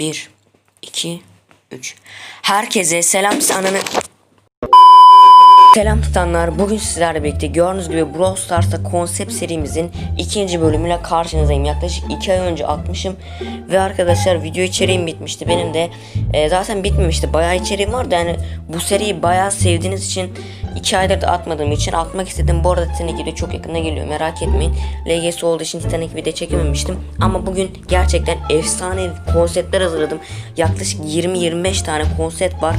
1, 2, 3. Herkese selam ananı... Selam tutanlar. Bugün sizlerle birlikte gördüğünüz gibi Brawl Stars'ta konsept serimizin ikinci bölümüyle karşınızdayım. Yaklaşık 2 ay önce atmışım. Ve arkadaşlar video içeriğim bitmişti. Benim de e, zaten bitmemişti. Bayağı içeriğim vardı. Yani bu seriyi bayağı sevdiğiniz için 2 aydır da atmadığım için atmak istedim. Bu arada Titanic video çok yakında geliyor. Merak etmeyin. LGS olduğu için Titanic video çekememiştim. Ama bugün gerçekten efsane konseptler hazırladım. Yaklaşık 20-25 tane konsept var.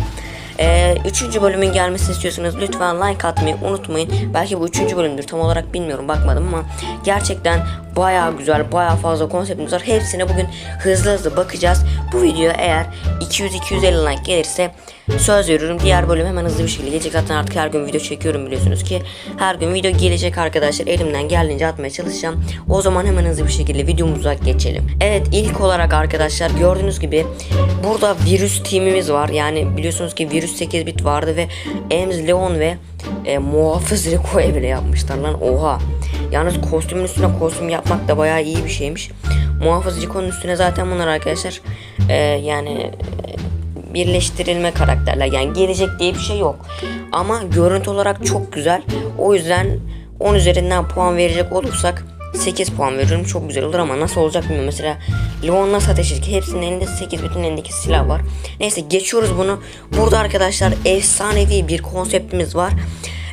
Ee, üçüncü bölümün gelmesini istiyorsanız lütfen like atmayı unutmayın. Belki bu üçüncü bölümdür tam olarak bilmiyorum bakmadım ama gerçekten baya güzel baya fazla konseptimiz var. Hepsine bugün hızlı hızlı bakacağız. Bu video eğer 200-250 like gelirse söz veriyorum diğer bölüm hemen hızlı bir şekilde gelecek. Zaten artık her gün video çekiyorum biliyorsunuz ki. Her gün video gelecek arkadaşlar. Elimden geldiğince atmaya çalışacağım. O zaman hemen hızlı bir şekilde videomuza geçelim. Evet ilk olarak arkadaşlar gördüğünüz gibi burada virüs timimiz var. Yani biliyorsunuz ki virüs 8 bit vardı ve Ems Leon ve e, Muhafız Rico'ya bile yapmışlar lan oha. Yalnız kostümün üstüne kostüm yapmak da bayağı iyi bir şeymiş. Muhafız Rico'nun üstüne zaten bunlar arkadaşlar e, yani e, birleştirilme karakterler. Yani gelecek diye bir şey yok. Ama görüntü olarak çok güzel. O yüzden 10 üzerinden puan verecek olursak 8 puan veriyorum. Çok güzel olur ama nasıl olacak bilmiyorum. Mesela Leon nasıl ateş edecek? Hepsinin elinde 8 bütün elindeki silah var. Neyse geçiyoruz bunu. Burada arkadaşlar efsanevi bir konseptimiz var.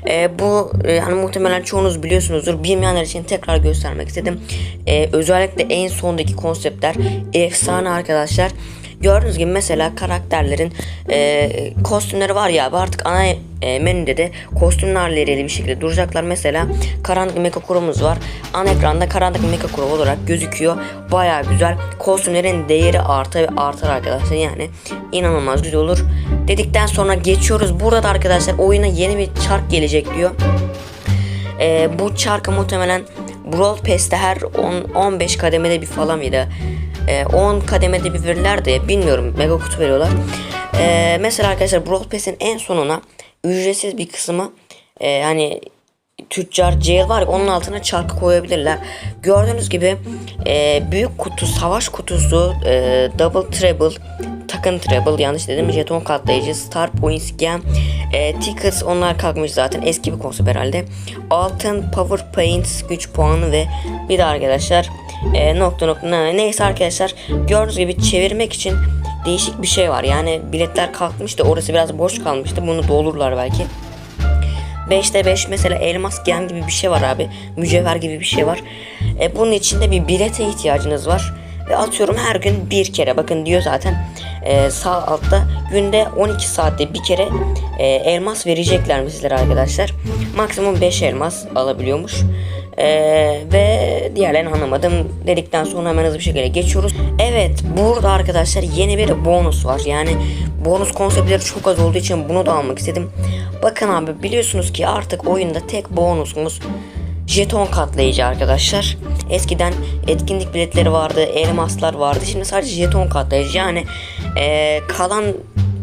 Ee, bu e, yani muhtemelen çoğunuz biliyorsunuzdur. Bilmeyenler için tekrar göstermek istedim. Ee, özellikle en sondaki konseptler efsane arkadaşlar. Gördüğünüz gibi mesela karakterlerin e, kostümleri var ya abi artık ana e, menüde de kostümlerle bir şekilde duracaklar. Mesela karanlık mecha kurumuz var. Ana ekranda karanlık mecha kurum olarak gözüküyor. Baya güzel. Kostümlerin değeri artar ve artar arkadaşlar. Yani inanılmaz güzel olur. Dedikten sonra geçiyoruz. Burada da arkadaşlar oyuna yeni bir çark gelecek diyor. E, bu çarkı muhtemelen Brawl Pass'te her 10-15 kademede bir falan mıydı? E, 10 kademede bir verirler de bilmiyorum mega kutu veriyorlar. E, mesela arkadaşlar Brawl Pass'in en sonuna ücretsiz bir kısmı e, hani tüccar jail var ya onun altına çarkı koyabilirler. Gördüğünüz gibi e, büyük kutu savaş kutusu e, double treble takın treble yanlış dedim. Jeton katlayıcı star points gem e, tickets onlar kalkmış zaten. Eski bir konsept herhalde. Altın power points güç puanı ve bir de arkadaşlar e, nokta nokta ne- neyse arkadaşlar gördüğünüz gibi çevirmek için değişik bir şey var. Yani biletler kalkmış da orası biraz boş kalmıştı. Bunu doldururlar belki. 5'te 5 mesela elmas gem gibi bir şey var abi. Mücevher gibi bir şey var. E, bunun içinde bir bilete ihtiyacınız var. Ve atıyorum her gün bir kere. Bakın diyor zaten e, sağ altta günde 12 saatte bir kere e, elmas verecekler sizlere arkadaşlar. Maksimum 5 elmas alabiliyormuş. E, ve diğerlerini anlamadım dedikten sonra hemen hızlı bir şekilde geçiyoruz. Evet burada arkadaşlar yeni bir bonus var. Yani bonus konseptleri çok az olduğu için bunu da almak istedim. Bakın abi biliyorsunuz ki artık oyunda tek bonusumuz jeton katlayıcı arkadaşlar. Eskiden etkinlik biletleri vardı, elmaslar vardı. Şimdi sadece jeton katlayıcı. Yani eee, kalan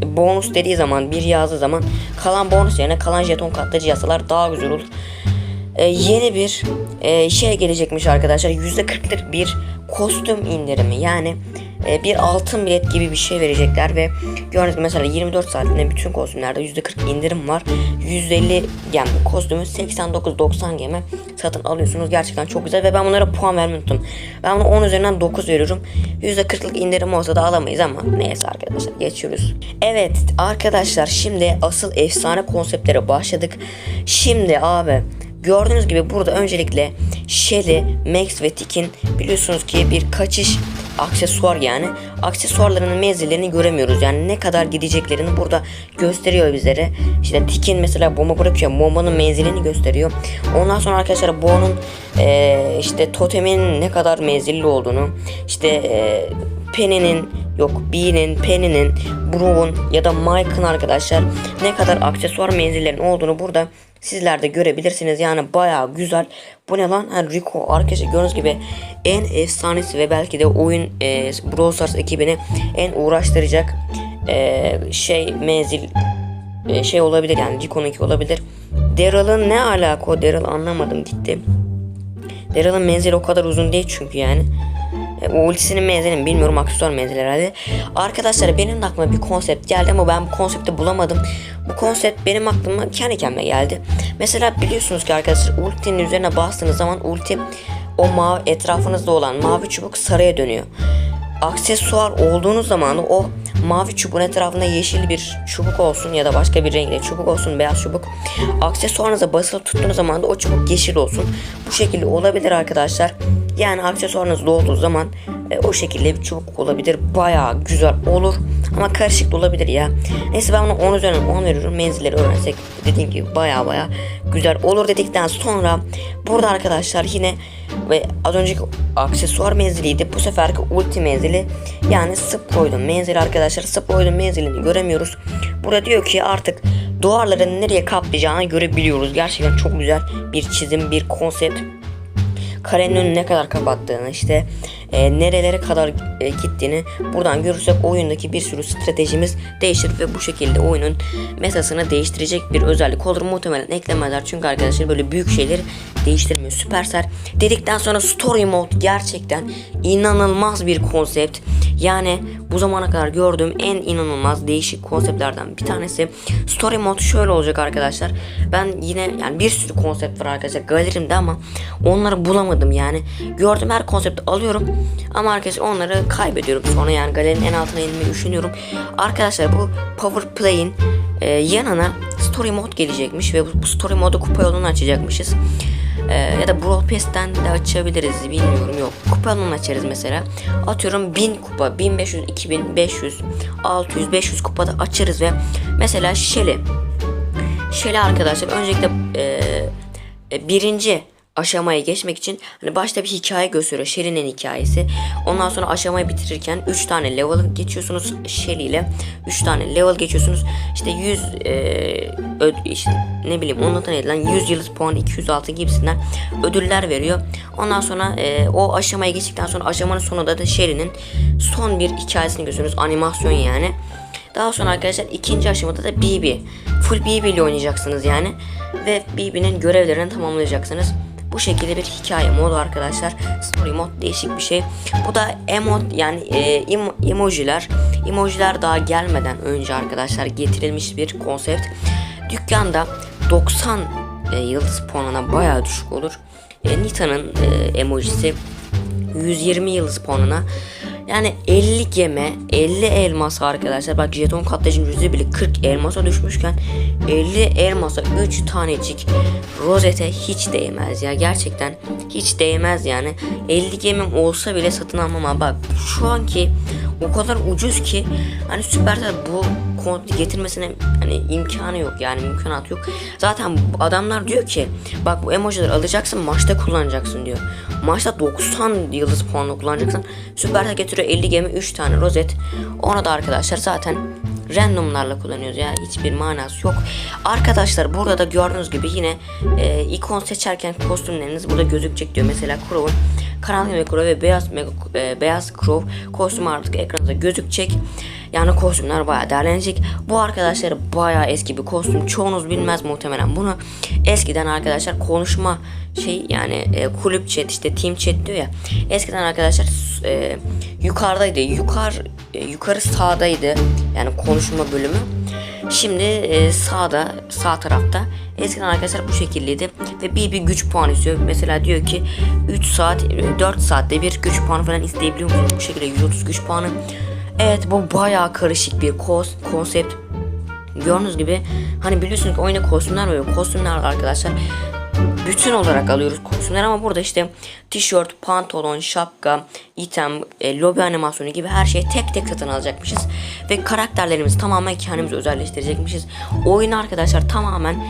bonus dediği zaman, bir yazdığı zaman kalan bonus yerine kalan jeton katlayıcı yazsalar daha güzel olur. Ee, yeni bir e, şey gelecekmiş arkadaşlar. %40'lık bir kostüm indirimi. Yani e, bir altın bilet gibi bir şey verecekler ve gördüğünüz mesela 24 saatinde bütün kostümlerde %40 indirim var. 150 gem kostümü 89-90 gemi satın alıyorsunuz. Gerçekten çok güzel ve ben bunlara puan vermeyi unuttum. Ben bunu 10 üzerinden 9 veriyorum. %40'lık indirim olsa da alamayız ama neyse arkadaşlar geçiyoruz. Evet arkadaşlar şimdi asıl efsane konseptlere başladık. Şimdi abi Gördüğünüz gibi burada öncelikle Shelly, Max ve Tick'in biliyorsunuz ki bir kaçış aksesuar yani aksesuarlarının menzillerini göremiyoruz. Yani ne kadar gideceklerini burada gösteriyor bizlere. İşte Tick'in mesela bomba bırakıyor. Bombanın menzilini gösteriyor. Ondan sonra arkadaşlar Bo'nun eee, işte totemin ne kadar menzilli olduğunu işte eee Penny'nin yok Bee'nin, Penny'nin, Brew'un ya da Mike'ın arkadaşlar ne kadar aksesuar menzillerinin olduğunu burada sizler de görebilirsiniz. Yani bayağı güzel. Bu ne lan? Ha, Rico arkadaşlar gördüğünüz gibi en efsanesi ve belki de oyun e, Brawl Stars ekibini en uğraştıracak e, şey menzil e, şey olabilir yani Rico'nunki olabilir. Daryl'ın ne alaka o Daryl anlamadım gitti. Daryl'ın menzili o kadar uzun değil çünkü yani. E, ultisinin menzili mi bilmiyorum aksesuar menzili herhalde. Arkadaşlar benim de aklıma bir konsept geldi ama ben bu konsepti bulamadım. Bu konsept benim aklıma kendi kendime geldi. Mesela biliyorsunuz ki arkadaşlar ultinin üzerine bastığınız zaman ulti o mavi etrafınızda olan mavi çubuk sarıya dönüyor. Aksesuar olduğunuz zaman o mavi çubuğun etrafında yeşil bir çubuk olsun ya da başka bir renkli çubuk olsun beyaz çubuk. Aksesuarınıza basılı tuttuğunuz zaman da o çubuk yeşil olsun. Bu şekilde olabilir arkadaşlar. Yani aksesuarınız dolduğu zaman e, o şekilde bir çubuk olabilir. Bayağı güzel olur. Ama karışık da olabilir ya. Neyse ben ona 10 üzerinden 10 veriyorum. Menzilleri öğrensek dediğim gibi baya baya güzel olur dedikten sonra burada arkadaşlar yine ve az önceki aksesuar menziliydi. Bu seferki ulti menzili yani Sproid'un menzili arkadaşlar. Sproid'un menzilini göremiyoruz. Burada diyor ki artık duvarların nereye kaplayacağını görebiliyoruz. Gerçekten çok güzel bir çizim, bir konsept karenin önünü ne kadar kapattığını işte e, nerelere kadar e, gittiğini buradan görürsek oyundaki bir sürü stratejimiz değişir ve bu şekilde oyunun metasını değiştirecek bir özellik olur. Muhtemelen eklemezler çünkü arkadaşlar böyle büyük şeyleri değiştirmiyor. Supercell dedikten sonra Story Mode gerçekten inanılmaz bir konsept. Yani bu zamana kadar gördüğüm en inanılmaz değişik konseptlerden bir tanesi. Story Mode şöyle olacak arkadaşlar. Ben yine yani bir sürü konsept var arkadaşlar galerimde ama onları bulamadım yani. Gördüğüm her konsepti alıyorum ama arkadaşlar onları kaybediyorum. Sonra yani galerinin en altına inmeyi düşünüyorum. Arkadaşlar bu Power Play'in e, yanına Story Mode gelecekmiş ve bu, Story Mode'u kupa yolunu açacakmışız. Ee, ya da Brawl Pass'ten de açabiliriz bilmiyorum yok. Kupa yolunu açarız mesela. Atıyorum 1000 kupa, 1500, 2500, 600, 500 kupada açarız ve mesela Shelly. Shelly arkadaşlar öncelikle e, e, birinci aşamayı geçmek için hani başta bir hikaye gösteriyor. Shelly'nin hikayesi. Ondan sonra aşamayı bitirirken 3 tane level geçiyorsunuz Shelly ile. 3 tane level geçiyorsunuz. İşte 100 e, işte, ne bileyim ondan edilen 100 yıldız puan 200 altın gibisinden ödüller veriyor. Ondan sonra e, o aşamayı geçtikten sonra aşamanın sonunda da Shelly'nin son bir hikayesini gösteriyoruz. Animasyon yani. Daha sonra arkadaşlar ikinci aşamada da BB. Full BB ile oynayacaksınız yani. Ve BB'nin görevlerini tamamlayacaksınız. Bu şekilde bir hikaye modu arkadaşlar. Story mod değişik bir şey. Bu da emot yani e, emo- emojiler. Emojiler daha gelmeden önce arkadaşlar getirilmiş bir konsept. Dükkanda 90 e, yıldız puanına bayağı düşük olur. E, Nita'nın e, emojisi 120 yıldız puanına yani 50 geme 50 elmas arkadaşlar. Bak jeton katlayıcının yüzde bile 40 elmasa düşmüşken 50 elmasa 3 tanecik rozete hiç değmez ya. Gerçekten hiç değmez yani. 50 gemim olsa bile satın almam bak şu anki o kadar ucuz ki hani Supercell bu kod getirmesine hani imkanı yok yani mümkünat yok. Zaten adamlar diyor ki bak bu emojileri alacaksın maçta kullanacaksın diyor. Maçta 90 yıldız puanla kullanacaksın. Supercell getiriyor 50 gemi 3 tane rozet. Ona da arkadaşlar zaten randomlarla kullanıyoruz ya hiçbir manası yok. Arkadaşlar burada da gördüğünüz gibi yine e, ikon seçerken kostümleriniz burada gözükecek diyor. Mesela Crow'un karanlık Crow ve beyaz Mega, e, beyaz Crow kostümü artık ekranınızda gözükecek. Yani kostümler bayağı değerlenecek. Bu arkadaşlar bayağı eski bir kostüm. Çoğunuz bilmez muhtemelen bunu. Eskiden arkadaşlar konuşma şey yani e, kulüp chat işte team chat diyor ya. Eskiden arkadaşlar e, yukarıdaydı. Yukarı e, yukarı sağdaydı. Yani konuşma bölümü. Şimdi e, sağda sağ tarafta eskiden arkadaşlar bu şekildeydi ve bir bir güç puanı istiyor. Mesela diyor ki 3 saat e, 4 saatte bir güç puanı falan isteyebiliyor musunuz? Bu şekilde 130 güç puanı. Evet bu bayağı karışık bir kos, konsept. Gördüğünüz gibi hani biliyorsunuz ki oyunda kostümler var. Kostümler arkadaşlar bütün olarak alıyoruz kostümler ama burada işte tişört, pantolon, şapka, item, e, lobi animasyonu gibi her şeyi tek tek satın alacakmışız. Ve karakterlerimizi tamamen kendimiz özelleştirecekmişiz. Oyun arkadaşlar tamamen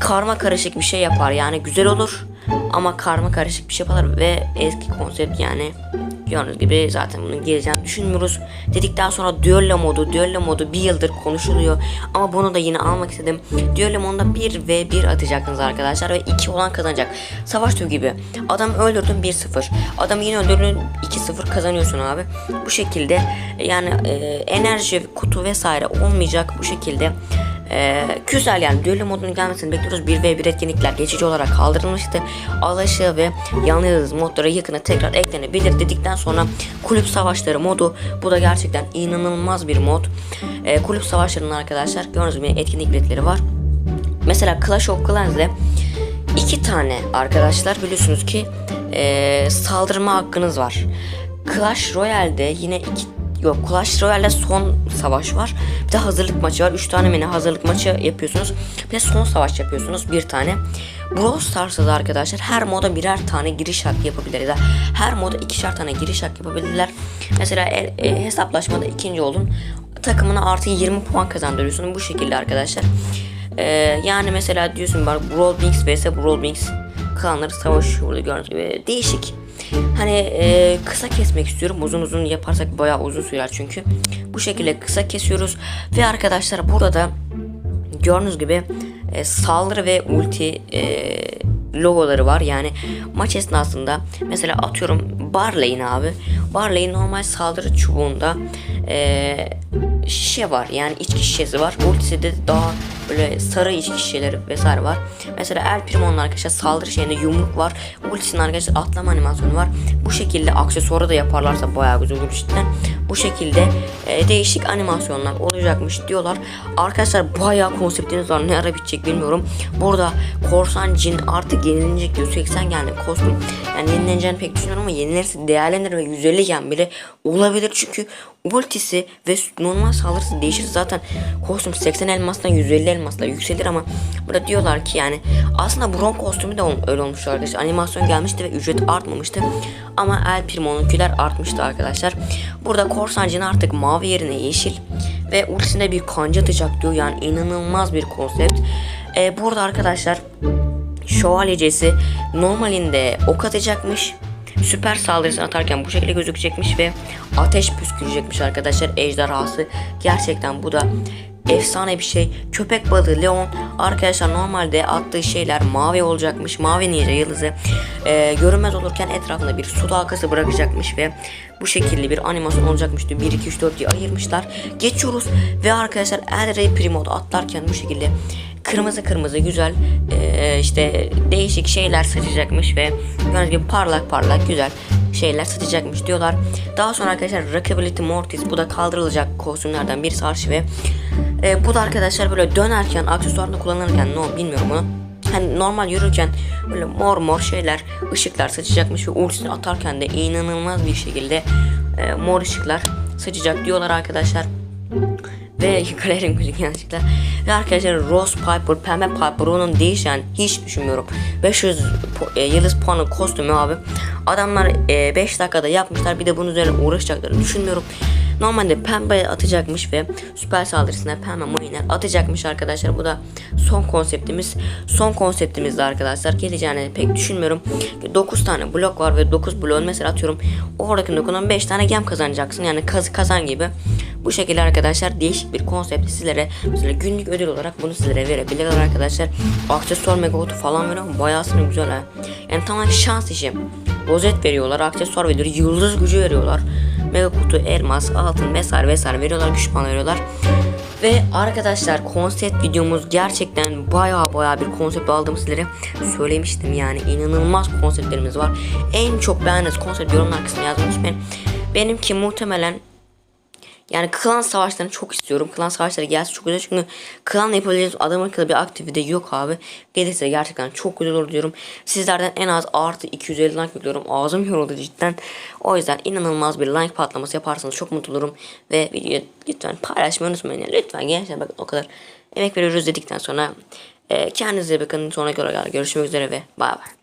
karma karışık bir şey yapar. Yani güzel olur ama karma karışık bir şey yapar ve eski konsept yani Gördüğünüz gibi zaten bunun geleceğini düşünmüyoruz. Dedikten sonra düello modu, düello modu bir yıldır konuşuluyor. Ama bunu da yine almak istedim. Düello modunda 1 ve 1 atacaksınız arkadaşlar ve 2 olan kazanacak. Savaş türü gibi. Adam öldürdün 1-0. Adam yine öldürdün 2-0 kazanıyorsun abi. Bu şekilde yani e, enerji kutu vesaire olmayacak bu şekilde Ee, güzel yani düello modunun gelmesini bekliyoruz. 1v1 etkinlikler geçici olarak kaldırılmıştı. Alaşığı ve yanlı yıldız modları yakına tekrar eklenebilir dedikten sonra kulüp savaşları modu. Bu da gerçekten inanılmaz bir mod. Ee, kulüp savaşlarının arkadaşlar gördüğünüz gibi etkinlik biletleri var. Mesela Clash of Clans'de iki tane arkadaşlar biliyorsunuz ki eee, saldırma hakkınız var. Clash Royale'de yine iki yok Clash Royale'de son savaş var. Bir de hazırlık maçı var. Üç tane mi ne hazırlık maçı yapıyorsunuz. Bir de son savaş yapıyorsunuz bir tane. Brawl Stars'ta da arkadaşlar her moda birer tane giriş hakkı yapabilirler. Her moda ikişer tane giriş hakkı yapabilirler. Mesela e, e, hesaplaşmada ikinci oldun. Takımına artı 20 puan kazandırıyorsun. Bu şekilde arkadaşlar. Ee, yani mesela diyorsun bak Brawl Binks vs Brawl Binks klanları savaşıyor burada gördüğünüz gibi değişik. Hani e, kısa kesmek istiyorum uzun uzun yaparsak bayağı uzun sürer çünkü. Bu şekilde kısa kesiyoruz ve arkadaşlar burada da gördüğünüz gibi e, saldırı ve ulti e, logoları var. Yani maç esnasında mesela atıyorum Barley'in abi. Barley'in normal saldırı çubuğunda e, şişe var. Yani içki şişesi var. Ultisi de daha böyle sarı içki şişeleri vesaire var. Mesela El Primo'nun arkadaşlar saldırı şeyinde yumruk var. Ultisinin arkadaşlar atlama animasyonu var. Bu şekilde aksesuarı da yaparlarsa bayağı güzel olur cidden. Bu şekilde e, değişik animasyonlar olacakmış diyorlar. Arkadaşlar bayağı konseptiniz var. Ne ara bitecek bilmiyorum. Burada korsan cin artık yenilenecek diyor. 80 geldi kostüm. Yani yenileneceğini pek düşünmüyorum ama yenilirse değerlenir ve 150 gen bile olabilir. Çünkü ultisi ve normal saldırısı değişir. Zaten kostüm 80 elmasdan 150 elmasla yükselir ama burada diyorlar ki yani aslında Bron kostümü de öyle olmuş arkadaşlar. Animasyon gelmişti ve ücret artmamıştı. Ama El Primo'nunkiler artmıştı arkadaşlar. Burada korsancın artık mavi yerine yeşil ve ultisinde bir kanca atacak diyor. Yani inanılmaz bir konsept. Ee, burada arkadaşlar şövalyecesi normalinde ok atacakmış. Süper saldırısını atarken bu şekilde gözükecekmiş ve ateş püskürecekmiş arkadaşlar ejderhası. Gerçekten bu da efsane bir şey. Köpek balığı Leon arkadaşlar normalde attığı şeyler mavi olacakmış. Mavi ninja yıldızı e, görünmez olurken etrafında bir su dalgası bırakacakmış ve bu şekilde bir animasyon olacakmış diyor. 1 2 3 4 diye ayırmışlar. Geçiyoruz ve arkadaşlar El Rey Primo'da atlarken bu şekilde kırmızı kırmızı güzel e, işte değişik şeyler saçacakmış ve gördüğünüz gibi parlak parlak güzel şeyler satacakmış diyorlar. Daha sonra arkadaşlar Rockability Mortis bu da kaldırılacak kostümlerden birisi arşi ve e, bu da arkadaşlar böyle dönerken aksesuarını kullanırken ne no, bilmiyorum bunu. Hani normal yürürken böyle mor mor şeyler ışıklar saçacakmış ve ultisini atarken de inanılmaz bir şekilde e, mor ışıklar saçacak diyorlar arkadaşlar. Ve kalerin müzik yanlışlıkla. Ve arkadaşlar Rose Piper, Pembe Piper onun değişen hiç düşünmüyorum. 500 pu- e, yıldız puanı kostümü abi. Adamlar 5 dakikada yapmışlar bir de bunun üzerine uğraşacaklarını düşünmüyorum. Normalde pembe atacakmış ve süper saldırısına pembe mayınlar atacakmış arkadaşlar. Bu da son konseptimiz. Son konseptimizde arkadaşlar geleceğini pek düşünmüyorum. 9 tane blok var ve 9 bloğun mesela atıyorum oradaki dokunan 5 tane gem kazanacaksın. Yani kaz kazan gibi. Bu şekilde arkadaşlar değişik bir konsept sizlere mesela günlük ödül olarak bunu sizlere verebilirler arkadaşlar. Aksesuar mega falan veriyor. Bayağısını güzel ha. Yani tamamen şans işi. Rozet veriyorlar, aksesuar veriyorlar, yıldız gücü veriyorlar. Mega kutu, elmas, altın vesaire vesaire veriyorlar, güç puanı veriyorlar. Ve arkadaşlar konsept videomuz gerçekten baya baya bir konsept aldım sizlere söylemiştim yani inanılmaz konseptlerimiz var. En çok beğendiğiniz konsept yorumlar kısmına yazmayı unutmayın. Benimki muhtemelen yani klan savaşlarını çok istiyorum. Klan savaşları gelsin çok güzel çünkü klanla yapabileceğiniz adam akıllı bir aktivite yok abi. Gelirse gerçekten çok güzel olur diyorum. Sizlerden en az artı 250 like bekliyorum. Ağzım yoruldu cidden. O yüzden inanılmaz bir like patlaması yaparsanız çok mutlu olurum. Ve videoyu lütfen paylaşmayı unutmayın. Lütfen gençler bakın o kadar emek veriyoruz dedikten sonra e, kendinize bakın. Olarak görüşmek üzere ve bay bay.